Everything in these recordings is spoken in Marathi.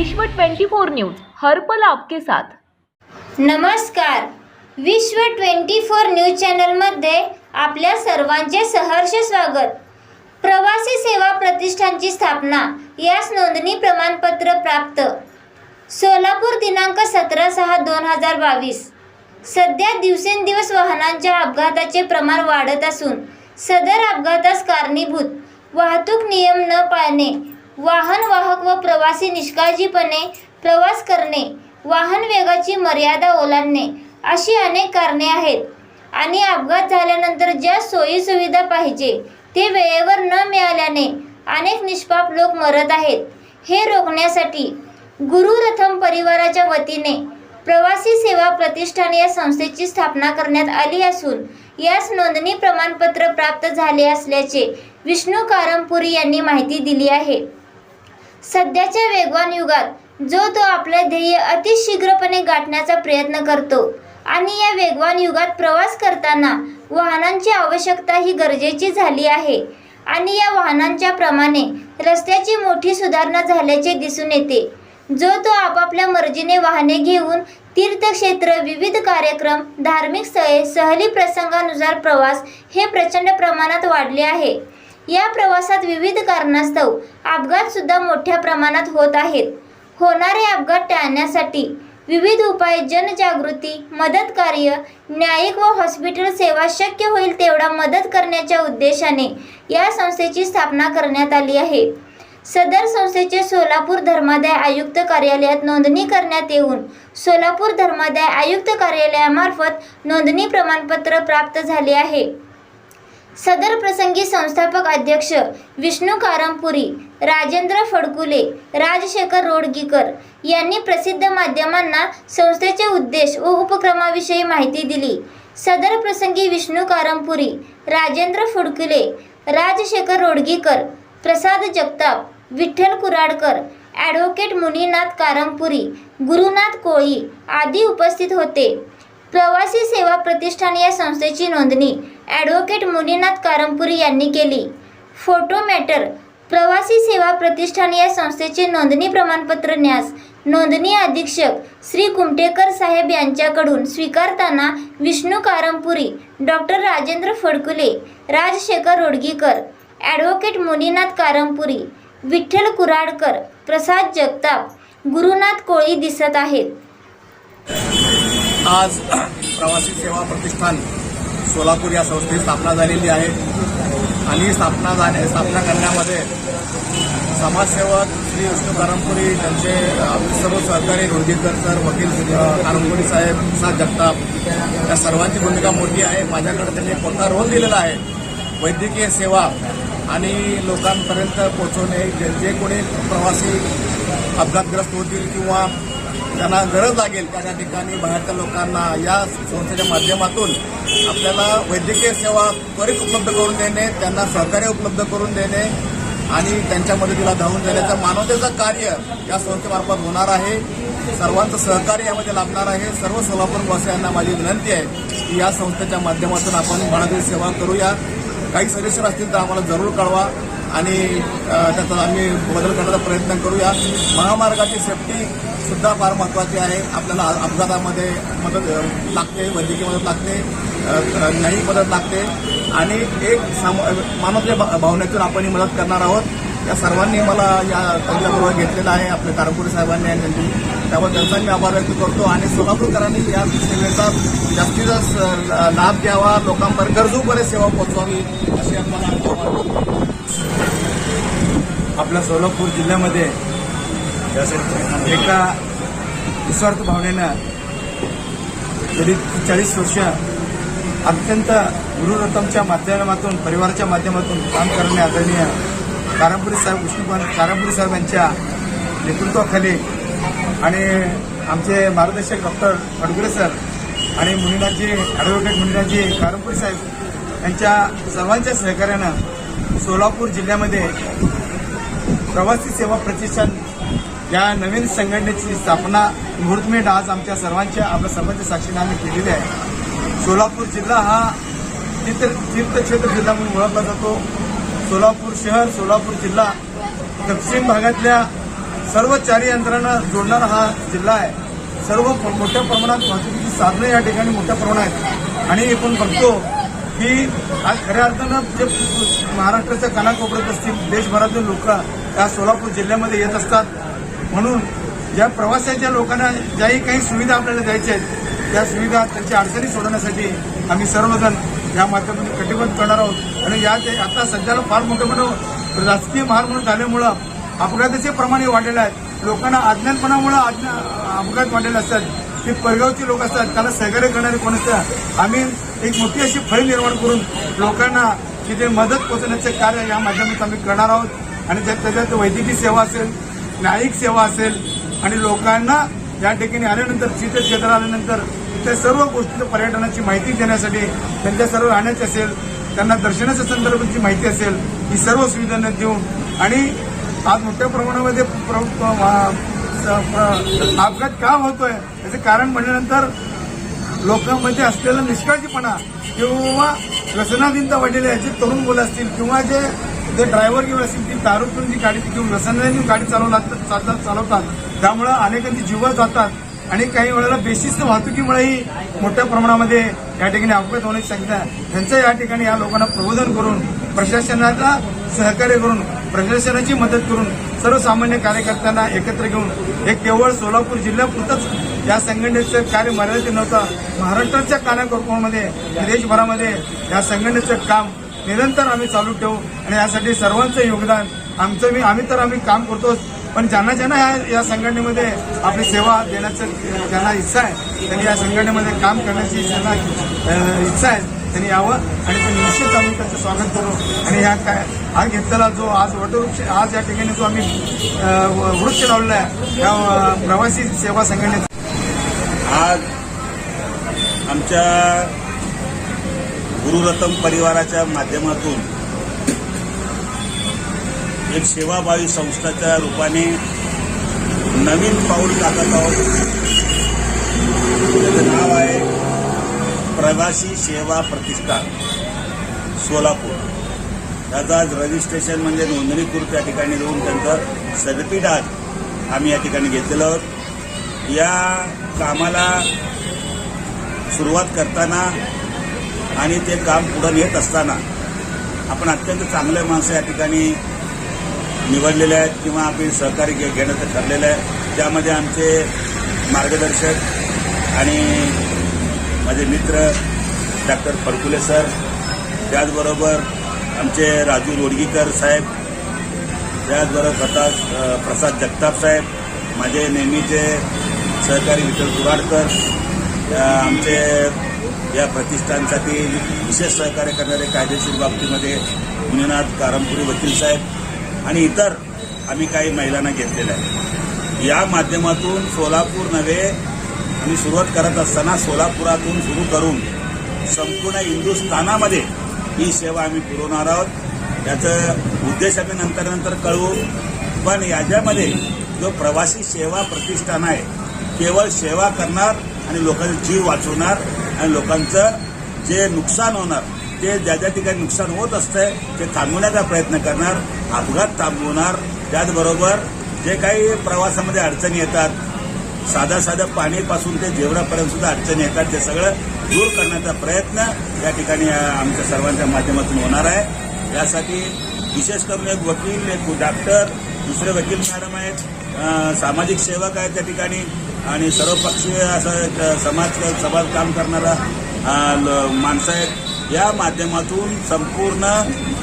विश्व 24 न्यूज हर्पल आपके साथ. नमस्कार. विश्व 24 न्यूज चॅनलमध्ये आपल्या सर्वांचे सहर्ष स्वागत. प्रवासी सेवा प्रतिष्ठानची स्थापना यास नोंदणी प्रमाणपत्र प्राप्त. सोलापूर दिनांक सतरा सहा दोन हजार बावीस. सध्या दिवसेंदिवस वाहनांच्या अपघाताचे प्रमाण वाढत असून सदर अपघातास कारणीभूत वाहतूक नियम न पाळणे वाहन वाहक व प्रवासी निष्काळजीपणे प्रवास करणे वाहन वेगाची मर्यादा ओलांडणे अशी अनेक कारणे आहेत. आणि अपघात झाल्यानंतर ज्या सोयीसुविधा पाहिजे ते वेळेवर न मिळाल्याने अनेक निष्पाप लोक मरत आहेत. हे रोखण्यासाठी गुरुरथम परिवाराच्या वतीने प्रवासी सेवा प्रतिष्ठान या संस्थेची स्थापना करण्यात आली असून यास नोंदणी प्रमाणपत्र प्राप्त झाले असल्याचे विष्णू कारमपुरी यांनी माहिती दिली आहे. सध्याच्या वेगवान युगात जो तो आपले ध्येय अतिशीघ्रपणे गाठण्याचा प्रयत्न करतो आणि या वेगवान युगात प्रवास करताना वाहनांची आवश्यकता ही गरजेची झाली आहे आणि या वाहनांच्या प्रमाणे रस्त्याची मोठी सुधारणा झाल्याचे दिसून येते. जो तो आपापल्या मर्जीने वाहने घेऊन तीर्थक्षेत्र विविध कार्यक्रम धार्मिक स्थळे सहली प्रसंगानुसार प्रवास हे प्रचंड प्रमाणात वाढले आहे. या प्रवासात विविध कारणास्तव अपघातसुद्धा मोठ्या प्रमाणात होत आहेत. होणारे अपघात टाळण्यासाठी विविध उपाय जनजागृती मदत कार्य न्यायिक व हॉस्पिटल सेवा शक्य होईल तेवढा मदत करण्याच्या उद्देशाने या संस्थेची स्थापना करण्यात आली आहे. सदर संस्थेचे सोलापूर धर्मादाय आयुक्त कार्यालयात नोंदणी करण्यात येऊन सोलापूर धर्मादाय आयुक्त कार्यालयामार्फत नोंदणी प्रमाणपत्र प्राप्त झाले आहे. सदर प्रसंगी संस्थापक अध्यक्ष विष्णू कारंपुरी राजेंद्र फडकुले राजशेखर रोडगीकर यांनी प्रसिद्ध माध्यमांना संस्थेचे उद्देश व उपक्रमाविषयी माहिती दिली. सदर प्रसंगी विष्णू कारंपुरी राजेंद्र फडकुले राजशेखर रोडगीकर प्रसाद जगताप विठ्ठल कुराडकर ॲडव्होकेट मुनीनाथ कारंपुरी गुरुनाथ कोळी आदी उपस्थित होते. प्रवासी सेवा प्रतिष्ठान या संस्थेची नोंदणी ॲडव्होकेट मुनीनाथ कारंपुरी यांनी केली. फोटो मॅटर प्रवासी सेवा प्रतिष्ठान या संस्थेचे नोंदणी प्रमाणपत्र न्यास नोंदणी अधीक्षक श्री कुमटेकर साहेब यांच्याकडून स्वीकारताना विष्णू कारंपुरी डॉक्टर राजेंद्र फडकुले राजशेखर रोडगीकर ॲडव्होकेट मुनीनाथ कारंपुरी विठ्ठल कुराडकर प्रसाद जगताप गुरुनाथ कोळी दिसत आहेत. आज प्रवासी सेवा प्रतिष्ठान सोलापूर या संस्थेची स्थापना झालेली आहे. आणि स्थापना झाल्या स्थापना करण्यामध्ये समाजसेवक श्री विष्णू कारंपुरी त्यांचे सर्व सहकारी रोडगीकर सर वकील अ, साहेब प्रसाद जगताप या सर्वांची भूमिका मोठी आहे. माझ्याकडे त्यांनी कोणता रोल दिलेला आहे. वैद्यकीय सेवा आणि लोकांपर्यंत पोहोचवणे जे जे कोणी प्रवासी अपघातग्रस्त होतील किंवा त्यांना गरज लागेल त्या त्या ठिकाणी बाहेरच्या लोकांना या संस्थेच्या माध्यमातून आपल्याला वैद्यकीय सेवा त्वरित उपलब्ध करून देणे त्यांना सहकार्य उपलब्ध करून देणे आणि त्यांच्या मदतीला धावून देण्याचं मानवतेचं कार्य या संस्थेमार्फत होणार आहे. सर्वांचं सहकार्य यामध्ये लाभणार आहे. सर्व सोलापूरवासियांना माझी विनंती आहे की या संस्थेच्या माध्यमातून आपण बाळादेवी सेवा करूया. काही सदस्य असतील तर आम्हाला जरूर कळवा आणि त्याचा आम्ही बदल करण्याचा प्रयत्न करूया. महामार्गाची सेफ्टी सुद्धा फार महत्त्वाची आहे. आपल्याला अपघातामध्ये मदत लागते वैद्यकीय मदत लागते न्यायिक मदत लागते. आणि एक साम मानवतेच्या भावनेतून आपण ही मदत करणार आहोत. या सर्वांनी मला या त्यांच्याबरोबर घेतलेलं आहे आपल्या कारपुरी साहेबांनी आणि त्यांची त्यामुळे त्यांचा मी आभार व्यक्त करतो. आणि सोलापूरकरांनी या सेवेचा जास्तीत जास्त लाभ द्यावा लोकांपर्यंत गरजूपर्यंत सेवा पोहोचवावी अशी आम्हाला आपल्या सोलापूर जिल्ह्यामध्ये एका निस्वार्थ भावनेनं गेली चाळीस वर्ष अत्यंत गुरुरत्तमच्या माध्यमातून परिवाराच्या माध्यमातून काम करणे आदरणीय कारंपुरी साहेब विष्णुपाल कारंपुरी साहेब यांच्या नेतृत्वाखाली आणि आमचे मार्गदर्शक डॉक्टर अडगुरे सर आणि मुनिराजी ॲडव्होकेट मुनिराजी कारंपुरी साहेब यांच्या सर्वांच्या सहकार्यानं सोलापूर जिल्ह्यामध्ये प्रवासी सेवा प्रतिष्ठान या नवीन संघटनेची स्थापना मुहूर्तमेढ आज आमच्या सर्वांच्या आपल्या सर्वांच्या साक्षीने आम्ही केलेली आहे. सोलापूर जिल्हा हा तीर्थ तीर्थक्षेत्र जिल्हा म्हणून ओळखला जातो. सोलापूर शहर सोलापूर जिल्हा दक्षिण भागातल्या सर्व चारी यंत्रणा जोडणारा हा जिल्हा आहे. सर्व मोठ्या प्रमाणात वाहतुकीची साधनं या ठिकाणी मोठ्या प्रमाणात आहेत. आणि आपण बघतो की आज खऱ्या अर्थानं जे महाराष्ट्राच्या कानाकोपऱ्यात असतील देशभरातील लोक या सोलापूर जिल्ह्यामध्ये येत असतात. म्हणून या प्रवासाच्या लोकांना ज्याही काही सुविधा आपल्याला द्यायच्या आहेत त्या सुविधा त्यांची अडचणी सोडवण्यासाठी आम्ही सर्वजण या माध्यमातून कटिबद्ध करणार आहोत. आणि या ते आता सध्याला फार मोठं मोठं राजकीय महार म्हणून झाल्यामुळं अपघाताचे प्रमाण हे वाढलेलं आहे. लोकांना अज्ञानपणामुळं अज्ञा अपघात वाढलेले असतात. ते परगावचे लोक असतात त्याला सहकार्य करणारे कोण असतात आम्ही एक मोठी अशी फळी निर्माण करून लोकांना तिथे मदत पोहोचण्याचे कार्य या माध्यमातून आम्ही करणार आहोत. आणि त्याच्यात वैद्यकीय सेवा असेल न्यायिक सेवा असेल आणि लोकांना या ठिकाणी आल्यानंतर तीर्थक्षेत्राला आल्यानंतर त्या सर्व गोष्टी पर्यटनाची माहिती देण्यासाठी त्यांच्या सर्व राहण्याची असेल त्यांना दर्शनाच्या संदर्भाची माहिती असेल ही सर्व सुविधांना देऊन आणि आज मोठ्या प्रमाणामध्ये प्र- स- प्र- अपघात का होतोय याचं कारण म्हणल्यानंतर लोकांमध्ये असलेला निष्काळजीपणा किंवा व्यसनाधीनता वाढलेली आहे जे तरुण मुलं असतील किंवा जे जर ड्रायव्हर किंवा असतील ती दारू करून जी गाडी घेऊन व्यसनाने गाडी चालवतात चालतात चालवतात. त्यामुळं अनेकांची जीव जातात आणि काही वेळेला बेशिस्त वाहतुकीमुळेही मोठ्या प्रमाणामध्ये या ठिकाणी अपघात होण्याची शक्यता आहे. त्यांचं या ठिकाणी या लोकांना प्रबोधन करून प्रशासनाला सहकार्य करून प्रशासनाची मदत करून सर्वसामान्य कार्यकर्त्यांना एकत्र घेऊन हे केवळ सोलापूर जिल्ह्यापुरतंच या संघटनेचं कार्य मर्यादित नव्हतं. महाराष्ट्राच्या कानाकोपऱ्यामध्ये देशभरामध्ये या संघटनेचं काम निरंतर आम्ही चालू ठेवू आणि यासाठी सर्वांचं योगदान. आमचं मी आम्ही तर आम्ही काम करतोच पण ज्यांना ज्यांना या या संघटनेमध्ये आपली सेवा देण्याचं ज्यांना इच्छा आहे त्यांनी या संघटनेमध्ये काम करण्याची ज्यांना इच्छा आहे त्यांनी यावं. आणि ते निश्चित आम्ही त्याचं स्वागत करू. आणि या काय हा घेतलेला जो आज वटवृक्ष आज या ठिकाणी जो आम्ही वृक्ष लावलेला आहे या प्रवासी सेवा संघटनेचा. आज आमच्या गुरुरतम परिवाराच्या माध्यमातून एक सेवाभावी संस्थाच्या रूपाने नवीन पाऊल टाकत आहोत. त्याचं नाव आहे प्रवासी सेवा प्रतिष्ठान सोलापूर. त्याचं आज रजिस्ट्रेशन म्हणजे नोंदणीकृत या ठिकाणी देऊन त्यांचं सर्टिफिकेट आज आम्ही या ठिकाणी घेतलेलं आहोत. या कामाला सुरुवात करताना आणि ते काम पुढं नेत असताना आपण अत्यंत चांगले माणसं या ठिकाणी निवडलेले आहेत किंवा आपली सहकारी घे घेण्याचं ठरलेलं आहे. त्यामध्ये आमचे मार्गदर्शक आणि माझे मित्र डॉक्टर फडकुले सर त्याचबरोबर आमचे राजू रोडगीकर साहेब त्याचबरोबर प्रताप प्रसाद जगताप साहेब माझे नेहमीचे सहकारी विठ्ठल कुराडकर आमचे या प्रतिष्ठानसाठी विशेष सहकार्य करणारे कायदेशीर बाबतीमध्ये मुनिनाथ कारमपुरी वकील साहेब आणि इतर आम्ही काही महिलांना घेतलेल्या आहे या माध्यमातून सोलापूर नव्हे आम्ही सुरुवात करत असताना सोलापुरातून सुरू करून संपूर्ण हिंदुस्थानामध्ये ही सेवा आम्ही पुरवणार आहोत. याचं उद्देश आम्ही नंतर नंतर कळवू. पण याच्यामध्ये जो प्रवासी सेवा प्रतिष्ठान आहे केवळ सेवा करणार आणि लोकांचा जीव वाचवणार आणि लोकांचं जे नुकसान होणार ते ज्या ज्या ठिकाणी नुकसान होत असतंय ते थांबवण्याचा प्रयत्न करणार अपघात थांबवणार. त्याचबरोबर जे काही प्रवासामध्ये अडचणी येतात साधा साधं पाणीपासून ते जेवणापर्यंत सुद्धा अडचणी येतात ते सगळं दूर करण्याचा प्रयत्न या ठिकाणी आमच्या सर्वांच्या माध्यमातून होणार आहे. यासाठी विशेष करून एक वकील एक डॉक्टर दुसरे वकील मॅडम आहेत सामाजिक सेवक आहेत त्या ठिकाणी आणि सर्वपक्षीय असं एक समाज समाज काम करणारा ल- माणसं आहेत. या माध्यमातून संपूर्ण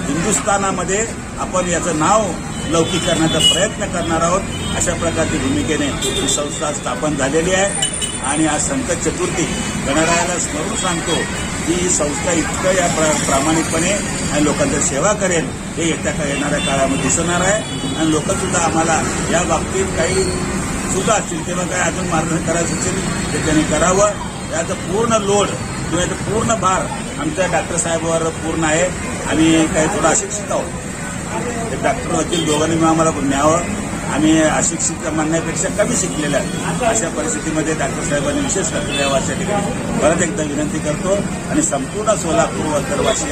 हिंदुस्थानामध्ये आपण याचं नाव लौकिक करण्याचा प्रयत्न करणार आहोत अशा प्रकारची भूमिकेने ही संस्था स्थापन झालेली आहे. आणि आज संकट चतुर्थी गणरायाला स्मरून सांगतो की ही संस्था इतकं या प्रा प्रामाणिकपणे आणि लोकांची सेवा करेल हे येत्या का येणाऱ्या काळामध्ये दिसणार आहे. आणि लोकसुद्धा आम्हाला या बाबतीत काही सुद्धा असतील तेव्हा काय अजून मार्गदर्शन करायचं असेल ते त्यांनी करावं. याचं पूर्ण लोड किंवा याचं पूर्ण भार आमच्या डॉक्टर साहेबावर पूर्ण आहे. आम्ही काही थोडं अशिक्षित आहोत. ते डॉक्टर वकील दोघांनी मिळून आम्हाला न्यावं. आम्ही अशिक्षित म्हणण्यापेक्षा कमी शिकलेलं आहे अशा परिस्थितीमध्ये डॉक्टर साहेबांनी विशेष लक्ष द्यावं अशा ठिकाणी. परत एकदा विनंती करतो आणि संपूर्ण सोलापूर वगैरवासी